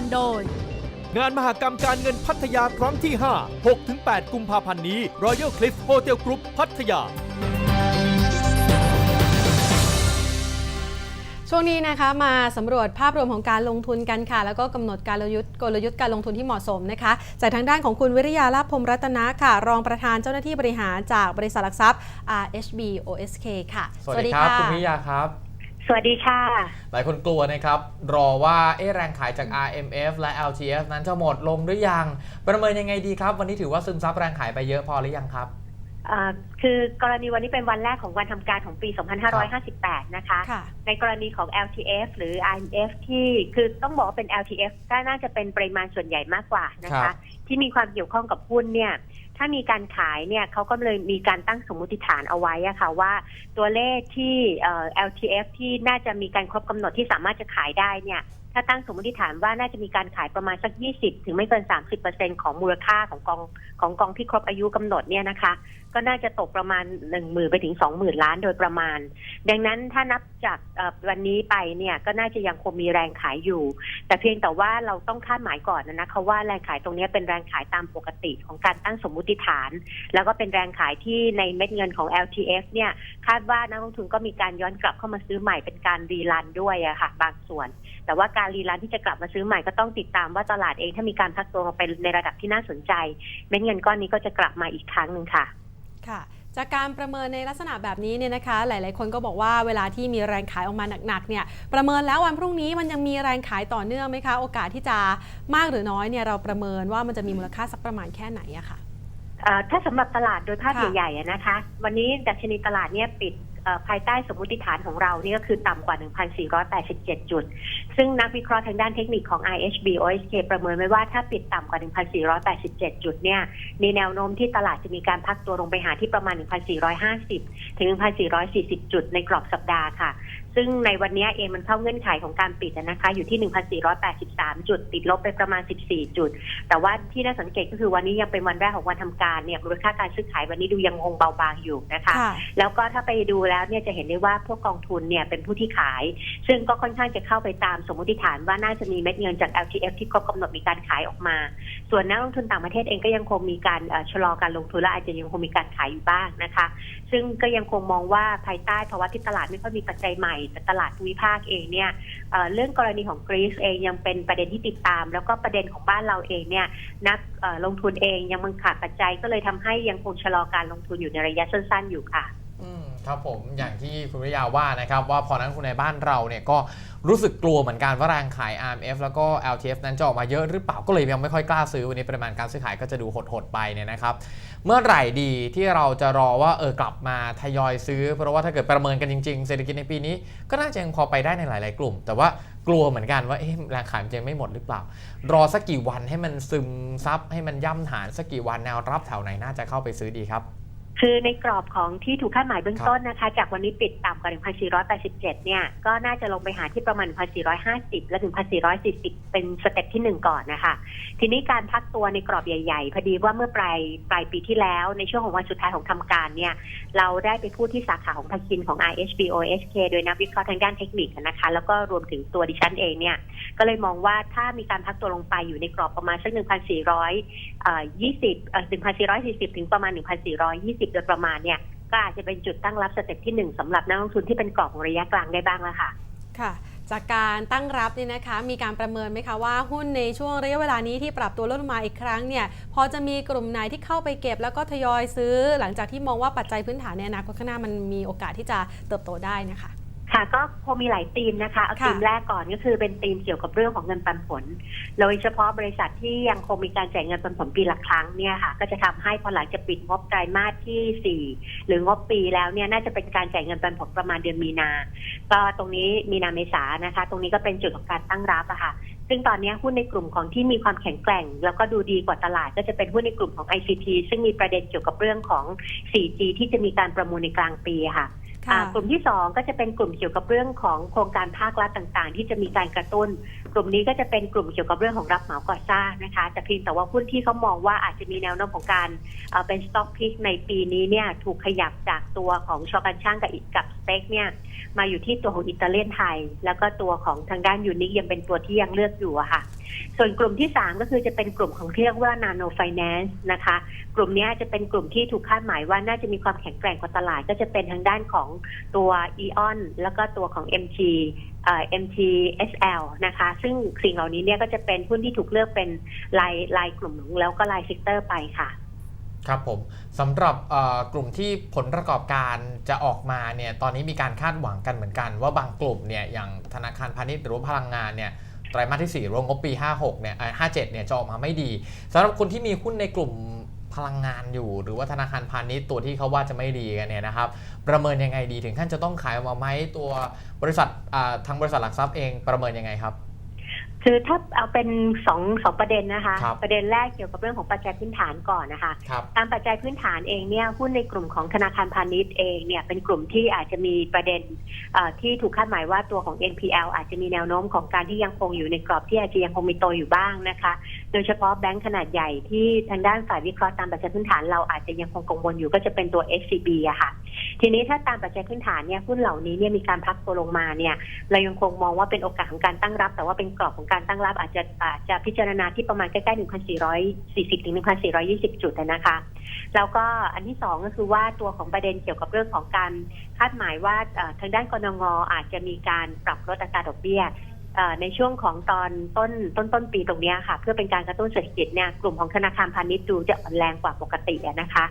นโดย งานมหกรรมการเงินพัทยาครั้งที่ 5 6-8 กุมภาพันธ์นี้ Royal Cliff Hotel Group พัทยา ช่วงนี้นะคะมาสำรวจภาพรวมของการลงทุนกันค่ะ แล้วก็กำหนดการลยุทธ์กลยุทธ์การลงทุนที่เหมาะสมนะคะ จากทางด้านของคุณวิริยาลาภพรหมรัตนะค่ะ รองประธานเจ้าหน้าที่บริหารจากบริษัทหลักทรัพย์ RHB OSK ค่ะ สวัสดีครับ คุณวิยาครับ สวัสดีค่ะ หลายคนกลัวนะครับ รอว่าเอ๊ะแรงขายจาก RMF และ LTF นั้นจะหมดลงหรือยัง ประเมินยังไงดีครับ วันนี้ถือว่าซึมซับแรงขายไปเยอะพอหรือยังครับ เอ่อคือกรณีวันนี้เป็นวันแรกของวันทำการของปี 2558 นะคะ ค่ะ ในกรณีของ LTF หรือ IMF ที่คือต้องบอกว่าเป็น LTF ก็น่าจะเป็นปริมาณส่วนใหญ่มากกว่านะครัคะ บ ที่มีความเกี่ยวข้องกับหุ้นเนี่ย ถ้ามีการขายเนี่ยเขาก็เลยมีการตั้งสมมติฐานเอาไว้อะค่ะว่าตัวเลขที่ LTF ที่น่าจะมีการครบกำหนดที่สามารถจะขายได้เนี่ย ถ้าตั้งสมมติฐานว่าน่าจะมีการขายประมาณสัก 20 ถึงไม่เกิน 30ของมูลค่าของกองของกองที่ครบอายุกำหนดเนี่ยนะคะ ก็น่าจะตกประมาณ1 0,000ไปถึง 20,000 ล้านโดยประมาณ ดังนั้นถ้านับจากวันนี้ไปเนี่ยก็น่าจะยังคงมีแรงขายอยู่ แต่เพียงแต่ว่าเราต้องคาดหมายก่อนนะคะว่าแรงขายตรงนี้เป็นแรงขายตามปกติของการตั้งสมมุติฐาน แล้วก็เป็นแรงขายที่ในเม็ดเงินของ LTF เนี่ยคาดว่านักลงทุนก็มีการย้อนกลับเข้ามาซื้อใหม่เป็นการรีรันด้วยอะค่ะบางส่วน แต่ว่าการรีรันที่จะกลับมาซื้อใหม่ก็ต้องติดตามว่าตลาดเองถ้ามีการพักตัวลงไปในระดับที่น่าสนใจ เม็ดเงินก้อนนี้ก็จะกลับมาอีกครั้งหนึ่งค่ะ ค่ะจากการประเมินในลักษณะแบบนี้เนี่ยนะคะ หลาย ๆ คนก็บอกว่าเวลาที่มีแรงขายออกมาหนัก ๆ เนี่ยประเมินแล้ววันพรุ่งนี้มันยังมีแรงขายต่อเนื่องไหมคะ โอกาสที่จะมากหรือน้อยเนี่ยเราประเมินว่ามันจะมีมูลค่าสักประมาณแค่ไหนอะค่ะเอ่อถ้าสำหรับตลาดโดยภาพค่ะใหญ่ๆอะนะคะ วันนี้ดัชนีตลาดเนี่ยปิดเอ่อ ภายใต้สมมติฐานของเรานี่ก็คือต่ำกว่า 1,487 จุด ซึ่งนักวิเคราะห์ทางด้านเทคนิคของ IHB OSK ประเมินไว้ว่าถ้าปิดต่ำกว่า 1,487 จุดเนี่ยมีแนวโน้มที่ตลาดจะมีการพักตัวลงไปหาที่ประมาณ 1,450 ถึง 1,440 จุดในกรอบสัปดาห์ค่ะ ซึ่งในวันนี้เองมันเข้าเงื่อนไขของการปิดอะนะคะ อยู่ที่ 1,483 จุด ติดลบไปประมาณ 14 จุด แต่ว่าที่น่าสังเกตก็คือวันนี้ยังเป็นวันแรกของวันทำการเนี่ยมูลค่าการซื้อขายวันนี้ดูยังคงเบาบางอยู่นะคะค่ะแล้วก็ถ้าไปดูแล้วเนี่ยจะเห็นได้ว่าพวกกองทุนเนี่ยเป็นผู้ที่ขาย ซึ่งก็ค่อนข้างจะเข้าไปตามสมมติฐานว่าน่าจะมีเม็ดเงินจาก LTF ที่ครบกำหนดมีการขายออกมา ส่วนนักลงทุนต่างประเทศเองก็ยังคงมีการเอ่อชะลอการลงทุนและอาจจะยังคงมีการขายอยู่บ้างนะคะ ซึ่งก็ยังคงมองว่าภายใต้ภาวะที่ตลาดไม่ค่อยมีปัจจัยใหม่แต่ตลาดภูมิภาคเองเนี่ยเเรื่องกรณีของกรีซเองยังเป็นประเด็นที่ติดตาม แล้วก็ประเด็นของบ้านเราเองเนี่ยนักลงทุนเองยังมันขาดปัจจัยก็เลยทำให้ยังคงชะลอการลงทุนอยู่ในระยะสั้น ๆ อยู่ค่ะ ครับผมอย่างที่คุณวิยาว่านะครับว่าพอนักลงทุนในบ้านเราเนี่ยก็รู้สึกกลัวเหมือนกันว่าแรงขาย RMF แล้วก็ LTF นั้นจะออกมาเยอะหรือเปล่าก็เลยยังไม่ค่อยกล้าซื้อวันนี้ปริมาณการซื้อขายก็จะดูหดๆไปเนี่ยนะครับ เมื่อไหร่ดีที่เราจะรอว่าเออกลับมาทยอยซื้อ เพราะว่าถ้าเกิดประเมินกันจริงๆเศรษฐกิจในปีนี้ ก็น่าจะยังพอไปได้ในหลาย ๆ กลุ่ม แต่ว่ากลัวเหมือนกันว่าเอ๊ะแรงขายมันจะยังไม่หมดหรือเปล่า รอสักกี่วันให้มันซึมซับให้มันย่ำฐานสักกี่วันแนวรับแถวไหนน่าจะเข้าไปซื้อดีครับ คือในกรอบของที่ถูกคาดหมายเบื้องต้นนะคะ จากวันนี้ปิดต่ำกว่า 1,487 เนี่ย ก็น่าจะลงไปหาที่ประมาณ 1,450 และ 1,440 เป็นสเต็ปที่หนึ่งก่อนนะคะ ทีนี้การพักตัวในกรอบใหญ่ๆ พอดีว่าเมื่อปลายปลายปีที่แล้วในช่วงของวันสุดท้ายของทำการเนี่ย เราได้ไปพูดที่สาขาของภาคินของ IHB OSK โดยนักวิเคราะห์ทางด้านเทคนิคนะคะ แล้วก็รวมถึงตัวดิฉันเองเนี่ย ก็เลยมองว่าถ้ามีการพักตัวลงไปอยู่ในกรอบประมาณสัก1,400 20 1,440 ถึงประมาณ 1,420โดยประมาณเนี่ยก็อาจจะเป็นจุดตั้งรับสเต็ปที่ 1สำหรับนักลงทุนที่เป็นกรอบของระยะกลางได้บ้างแล้วค่ะ ค่ะ จากการตั้งรับนี่นะคะ มีการประเมินไหมคะว่าหุ้นในช่วงระยะเวลานี้ที่ปรับตัวลดลงมาอีกครั้งเนี่ยพอจะมีกลุ่มไหนที่เข้าไปเก็บ แล้วก็ทยอยซื้อ หลังจากที่มองว่าปัจจัยพื้นฐานในอนาคตข้างหน้ามันมีโอกาสที่จะเติบโตได้นะคะ ค่ะก็คงมีหลายธีมนะคะเอาค่ะธีมแรกก่อนก็คือเป็นธีมเกี่ยวกับเรื่องของเงินปันผล โดยเฉพาะบริษัทที่ยังคงมีการจ่ายเงินปันผลปีละครั้งเนี่ยค่ะ ก็จะทำให้พอหลังจากปิดงบไตรมาสที่ 4 หรืองบปีแล้วเนี่ยน่าจะเป็นการจ่ายเงินปันผลประมาณเดือนมีนา ก็ตรงนี้มีนาเมษานะคะ ตรงนี้ก็เป็นจุดของการตั้งรับอะค่ะซึ่งตอนนี้หุ้นในกลุ่มของที่มีความแข็งแกร่ง แล้วก็ดูดีกว่าตลาดก็จะเป็นหุ้นในกลุ่มของ ICT ซึ่งมีประเด็นเกี่ยวกับเรื่องของ 4G ที่จะมีการประมูลในกลางปีอะค่ะอ่า กลุ่มที่สองก็จะเป็นกลุ่มเกี่ยวกับเรื่องของโครงการภาครัฐต่างๆ ที่จะมีการกระตุ้น กลุ่มนี้ก็จะเป็นกลุ่มเกี่ยวกับเรื่องของรับเหมาก่อสร้างนะคะแต่เพียงแต่ว่าหุ้นที่เขามองว่าอาจจะมีแนวโน้มของการเอ่อเป็นสต็อกพิกในปีนี้เนี่ยถูกขยับจากตัวของชอกันช่างกับอีกกับสเต็กเนี่ยมาอยู่ที่ตัวของอิตาเลียนไทย แล้วก็ตัวของทางด้านยูนิคยังเป็นตัวที่ยังเลือกอยู่อะค่ะส่วนกลุ่มที่ 3 ก็คือจะเป็นกลุ่มของเรียกว่า Nano Finance นะคะ กลุ่มนี้จะเป็นกลุ่มที่ถูกคาดหมายว่าน่าจะมีความแข็งแกร่งกว่าตลาด ก็จะเป็นทางด้านของตัว EON แล้วก็ตัวของ MG เอ่อ MTSL นะคะ ซึ่งสิ่งเหล่านี้เนี่ยก็จะเป็นหุ้นที่ถูกเลือกเป็นรายรายกลุ่มแล้วก็รายเซกเตอร์ไปค่ะ ครับผมสำหรับกลุ่มที่ผลประกอบการจะออกมาเนี่ยตอนนี้มีการคาดหวังกันเหมือนกัน ว่าบางกลุ่มเนี่ยอย่างธนาคารพาณิชย์หรือพลังงานเนี่ยไตรมาสที่4รวมงบปี 56เนี่ยเอ่อ57เนี่ยจะออกมาไม่ดีสำหรับคนที่มีหุ้นในกลุ่ม พลังงานอยู่ หรือว่าธนาคารพาณิชย์ตัวที่เขาว่าจะไม่ดีกันเนี่ยนะครับประเมินยังไงดีถึงขั้นจะต้องขายออกมาไหมตัวบริษัททางบริษัทหลักทรัพย์เองประเมินยังไงครับ คือถ้าเอาเป็นสองสองประเด็นนะคะ ครับประเด็นแรกเกี่ยวกับเรื่องของปัจจัยพื้นฐานก่อนนะคะครับตามปัจจัยพื้นฐานเองเนี่ยหุ้นในกลุ่มของธนาคารพาณิชย์เองเนี่ยเป็นกลุ่มที่อาจจะมีประเด็นเอ่อที่ถูกคาดหมายว่าตัวของ NPL อาจจะมีแนวโน้มของการที่ยังคงอยู่ในกรอบที่อาจจะยังคงมีโตอยู่บ้างนะคะ โดยเฉพาะแบงก์ขนาดใหญ่ที่ทางด้านฝ่ายวิเคราะห์ตามปัจจัยพื้นฐานเราอาจจะยังคงกังวลอยู่ก็จะเป็นตัว SCB อะค่ะ ทีนี้ถ้าตามปัจจัยพื้นฐานเนี่ยหุ้นเหล่านี้เนี่ยมีการพักตัวลงมาเนี่ยเรายังคงมองว่าเป็นโอกาสของการตั้งรับ แต่ว่าเป็นกรอบของการตั้งรับอาจจะอาจจะพิจารณาที่ประมาณใกล้ๆ1,440ถึง1,420 จุดนะคะ แล้วก็อันที่สองก็คือว่าตัวของประเด็นเกี่ยวกับเรื่องของการคาดหมายว่าทางด้านกรงงอาจจะมีการปรับลดอัตราดอกเบี้ย ในช่วงของตอนต้นต้นต้นปีตรงเนี้ยค่ะ เพื่อเป็นการกระตุ้นเศรษฐกิจเนี่ยกลุ่มของธนาคารพาณิชย์ดูจะอ่อนแรงกว่าปกติอะนะคะ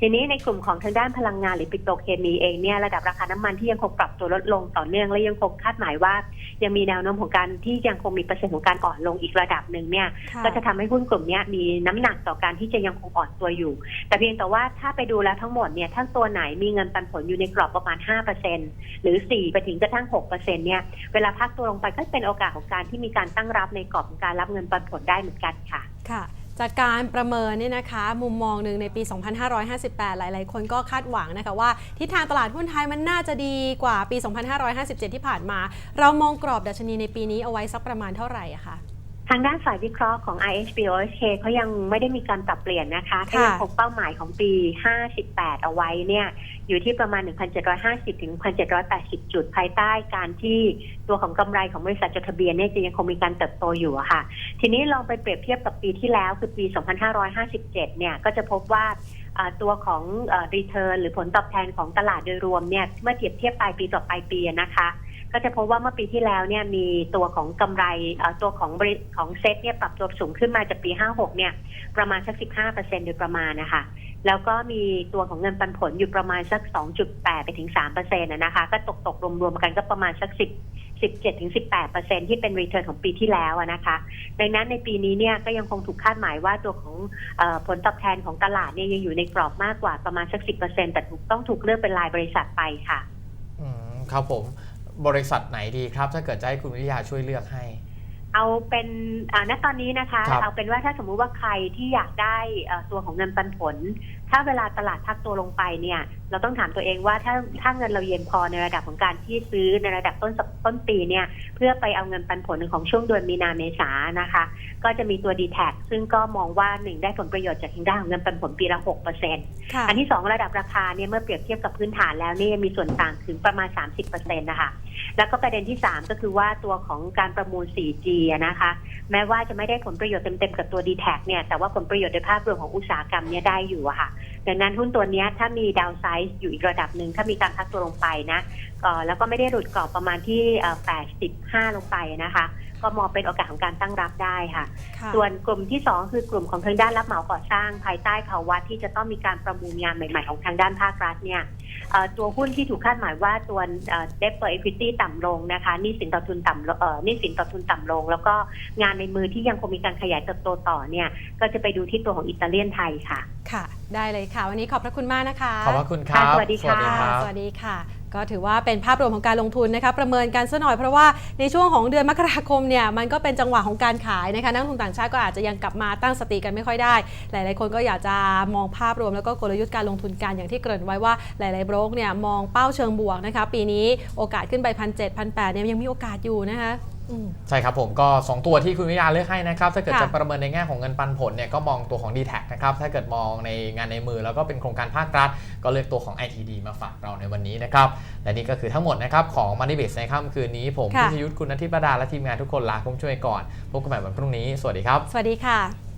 ทีนี้ในกลุ่มของทางด้านพลังงานหรือปิโตรเคมีเองเนี่ยระดับราคาน้ำมันที่ยังคงปรับตัวลดลงต่อเนื่องและยังคงคาดหมายว่า ยังมีแนวโน้มของการที่ยังคงมีเปอร์เซ็นต์ของการอ่อนลงอีกระดับหนึ่งเนี่ยค่ะก็จะทำให้หุ้นกลุ่มเนี้ยมีน้ำหนักต่อการที่จะยังคงอ่อนตัวอยู่ แต่เพียงแต่ว่าถ้าไปดูแล้วทั้งหมดเนี่ยถ้าตัวไหนมีเงินปันผลอยู่ในกรอบประมาณ5%หรือ4ไปถึงกระทั่ง6%เนี่ยเวลาพักตัวลงไปก็เป็นโอกาสของการที่มีการตั้งรับในกรอบของการรับเงินปันผลได้เหมือนกันค่ะ ค่ะจากการประเมินเนี่ยนะคะ มุมมองหนึ่งในปี 2558 หลาย ๆ คนก็คาดหวังนะคะว่า ทิศทางตลาดหุ้นไทยมันน่าจะดีกว่าปี 2557 ที่ผ่านมา เรามองกรอบดัชนีในปีนี้เอาไว้สักประมาณเท่าไหร่อะคะ ทางด้านฝ่ายวิเคราะห์ของ IHB OHK เขายังไม่ได้มีการปรับเปลี่ยนนะคะเขายังคงเป้าหมายของปี 58 เอาไว้เนี่ย อยู่ที่ประมาณ 1,750 ถึง 1,780 จุดภายใต้การที่ตัวของกำไรของบริษัทจดทะเบียนเนี่ยจะยังคงมีการเติบโตอยู่อะค่ะ ทีนี้ลองไปเปรียบเทียบกับปีที่แล้วคือปี 2557 เนี่ยก็จะพบว่าอ่าตัวของรีเทิร์นหรือผลตอบแทนของตลาดโดยรวมเนี่ยเมื่อเทียบเทียบปลายปีต่อปลายปีอะนะคะ ก็จะพบว่าเมื่อปีที่แล้วเนี่ยมีตัวของกำไรตัวของบริของเซ็ตเนี่ยปรับตัวสูงขึ้นมาจากปี 56 เนี่ยประมาณสัก 15%โดยประมาณนะคะแล้วก็มีตัวของเงินปันผลอยู่ประมาณสัก 2.8 ไปถึง3%นะนะคะ ก็ตกตกรวมๆกันก็ประมาณสัก 10 17ถึง18ที่เป็นรีเทิร์นของปีที่แล้วนะคะ ดังนั้นในปีนี้เนี่ยก็ยังคงถูกคาดหมายว่าตัวของอผลตอบแทนของตลาดเนี่ยยังอยู่ในกรอบมากกว่าประมาณสัก 10%แต่ถูกต้องถูกเลือกเป็นรายบริษัทไปค่ะ อืม ครับผม บริษัทไหนดีครับ ถ้าเกิดจะให้คุณวิทยาช่วยเลือกให้ เอาเป็นอ่าณตอนนี้นะคะครับเอาเป็นว่าถ้าสมมุติว่าใครที่อยากได้เอ่อตัวของเงินปันผล ถ้าเวลาตลาดพักตัวลงไปเนี่ย เราต้องถามตัวเองว่าถ้าถ้าเงินเราเย็นพอในระดับของการที่ซื้อในระดับต้นสัปต้นปีเนี่ยเพื่อไปเอาเงินปันผลของช่วงเดือนมีนาเมษานะคะ ก็จะมีตัวดีแท็ซึ่งก็มองว่าหนึ่งได้ผลประโยชน์จากทางด้านของเงินปันผลปีละหกเปอร์เซ็นต์ค่ะอันที่สองระดับราคาเนี่ยเมื่อเปรียบเทียบกับพื้นฐานแล้วเนี่ยมีส่วนต่างถึงประมาณ30%นะคะแล้วก็ประเด็นที่3ก็คือว่าตัวของการประมูล 4G อะนะคะ แม้ว่าจะไม่ได้ผลประโยชน์เต็มๆกับตัว d t แทเนี่ยแต่ว่าผลประโยชน์ในภาพรวมของอุตสาหกรรมเนี่ยได้อยู่อะค่ะ ดังนั้นหุ้นตัวเนี้ยถ้ามีดาวไซด์อยู่อีกระดับหนึ่งถ้ามีการพักตัวลงไปนะเอ่อแล้วก็ไม่ได้หลุดกรอบประมาณที่เอ่อ85 ลงไปนะคะ ก็มองเป็นโอกาสของการตั้งรับได้ค่ะค่ะส่วนกลุ่มที่สองคือกลุ่มของทางด้านรับเหมาก่อสร้างภายใต้ภาวะที่จะต้องมีการประมูลงานใหม่ ๆ ของทางด้านภาครัฐเนี่ยเอ่อ ตัวหุ้นที่ถูกคาดหมายว่าตัวเดฟเฟอร์เอควิตี้ต่ำลงนะคะหนี่สินต่อทุนต่ำลงเอ่อหนี่สินต่อทุนต่ำลง แล้วก็งานในมือที่ยังคงมีการขยายเติบโตต่อเนี่ย ก็จะไปดูที่ตัวของอิตาเลียนไทยค่ะ ค่ะ ได้เลยค่ะ วันนี้ขอบพระคุณมากนะคะ ขอบพระคุณครับค่ะ สวัสดีค่ะรับสวัสดีค่ะ ก็ถือว่าเป็นภาพรวมของการลงทุนนะคะประเมินกันซะหน่อยเพราะว่าในช่วงของเดือนมกราคมเนี่ยมันก็เป็นจังหวะของการขายนะคะนักลงทุนต่างชาติก็อาจจะยังกลับมาตั้งสติกันไม่ค่อยได้ หลาย ๆ คนก็อยากจะมองภาพรวมแล้วก็กลยุทธ์การลงทุนกันอย่างที่เกริ่นไว้ว่าหลาย ๆ โบรกเนี่ยมองเป้าเชิงบวกนะคะปีนี้โอกาสขึ้นไปพันเจ็ดพันแปดเนี่ยยังมีโอกาสอยู่นะคะ ใช่ครับผมก็ 2 ตัวที่คุณวิทยาเลือกให้นะครับ ถ้าเกิดค่ะจะประเมินในแง่ของเงินปันผลเนี่ยก็มองตัวของ d t แทนะครับถ้าเกิดมองในงานในมือแล้วก็เป็นโครงการภาครัฐ ก็เลือกตัวของ ITD มาฝากเราในวันนี้นะครับ และนี่ก็คือทั้งหมดนะครับของ Money b a s ในค่ำคืนนี้ ผมค่ะพิชยุทธคุณนัทธิประดาและทีมงานทุกคนลาคุณผู้ช่วยก่อนพบกันใหม่วันพรุ่งนี้สวัสดีครับ สวัสดีค่ะ